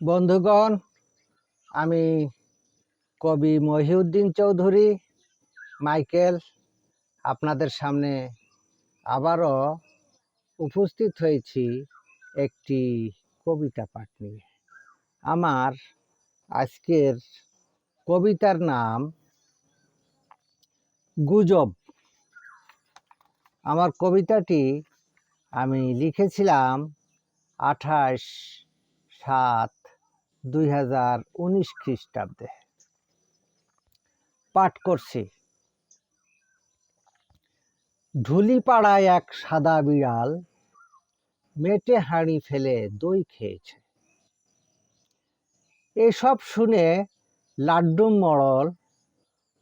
বন্ধুগণ, আমি কবি মহিউদ্দিন চৌধুরী, মাইকেল আপনাদের সামনে আবারও উপস্থিত হয়েছি একটি কবিতা পাঠ নিয়ে। আমার আজকের কবিতার নাম গুজব। আমার কবিতাটি আমি লিখেছিলাম আঠাশ সাত দুই হাজার উনিশ খ্রিস্টাব্দে পাঠ করছি। ঢুলিপাড়ায় এক সাদা বিড়াল মেটে হাঁড়ি ফেলে দই খেয়েছে। এসব শুনে লাড্ডু মড়ল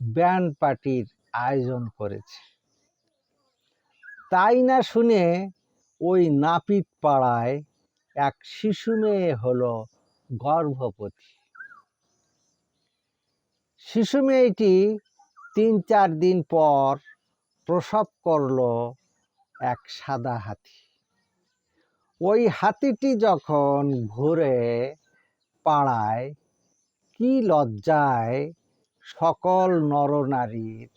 ব্যান্ড পার্টির আয়োজন করেছে। তাই না শুনে ওই নাপিত পাড়ায় এক শিশু মেয়ে হলো গর্ভবতী। শিশু মেয়েটি তিন চার দিন পর প্রসব করল এক সাদা হাতি। ওই হাতিটি যখন ঘুরে পাড়ায়, কি লজ্জায় সকল নরনারীর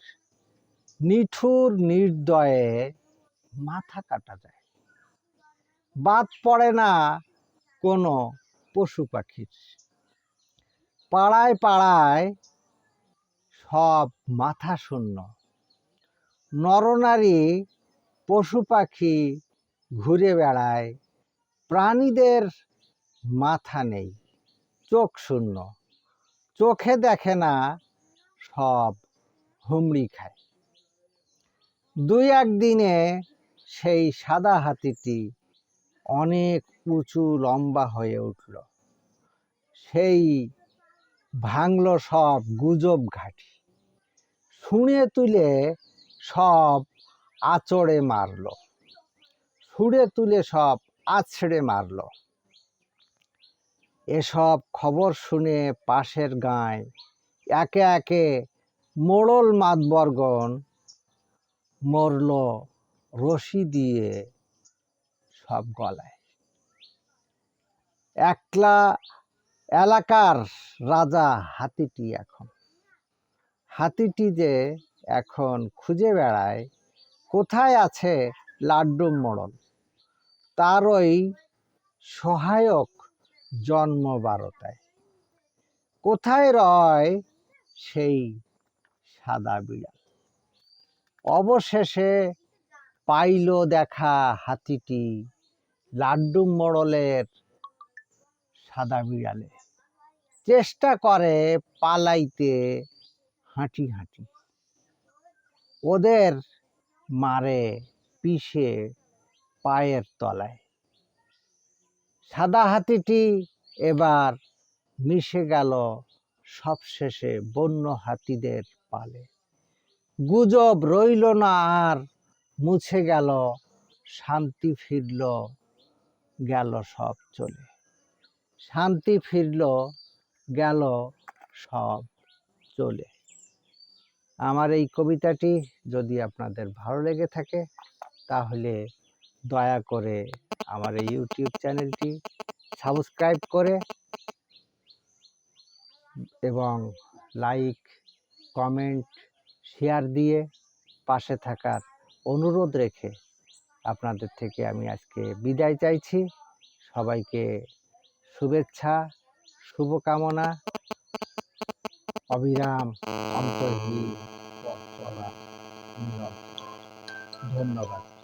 নিঠুর নির্দয়ে মাথা কাটা যায়। বাদ পড়ে না কোনো পশু পাখির। পাড়ায় পাড়ায় সব মাথা শূন্য। নরনারী পশু পাখি ঘুরে বেড়ায়। প্রাণীদের মাথা নেই, চোখ শূন্য। চোখে দেখে না, সব হুমড়ি খায়। দুই একদিনে সেই সাদা হাতিটি অনেক উঁচু লম্বা হয়ে উঠল। সেই ভাঙল সব গুজব ঘাটি। শুনে তুলে সব আচড়ে মারল। ছুঁড়ে তুলে সব আছড়ে মারল। এসব খবর শুনে পাশের গাঁয় একে একে মোড়ল মাতবর্গন মরল রশি দিয়ে সব গলায়। একলা এলাকার রাজা হাতিটি এখন। হাতিটি যে এখন খুঁজে বেড়ায়, কোথায় আছে লাড্ডু মোড়ল? তার ওই সহায়ক জন্ম বারোটায় কোথায় রয় সেই সাদা বিড়াল? অবশেষে পাইল দেখা হাতিটি লাড্ডু মোড়লের সাদা বিড়ালে। চেষ্টা করে পালাইতে হাঁটি হাঁটি। ওদের মারে পিষে পায়ের তলায়। সাদা হাতিটি এবার মিশে গেল সবশেষে বন্য হাতিদের পালে। গুজব রইল না আর মুছে গেল, শান্তি ফিরল গেল সব চলে। শান্তি ফিরল, গেল সব চলে। আমার এই কবিতাটি যদি আপনাদের ভালো লেগে থাকে, তাহলে দয়া করে আমার এই ইউটিউব চ্যানেলটি সাবস্ক্রাইব করে এবং লাইক, কমেন্ট, শেয়ার দিয়ে পাশে থাকার অনুরোধ রেখে আপনাদের থেকে আমি আজকে বিদায় চাইছি। সবাইকে শুভেচ্ছা শুভকামনা। অবিরাম নীরব। ধন্যবাদ।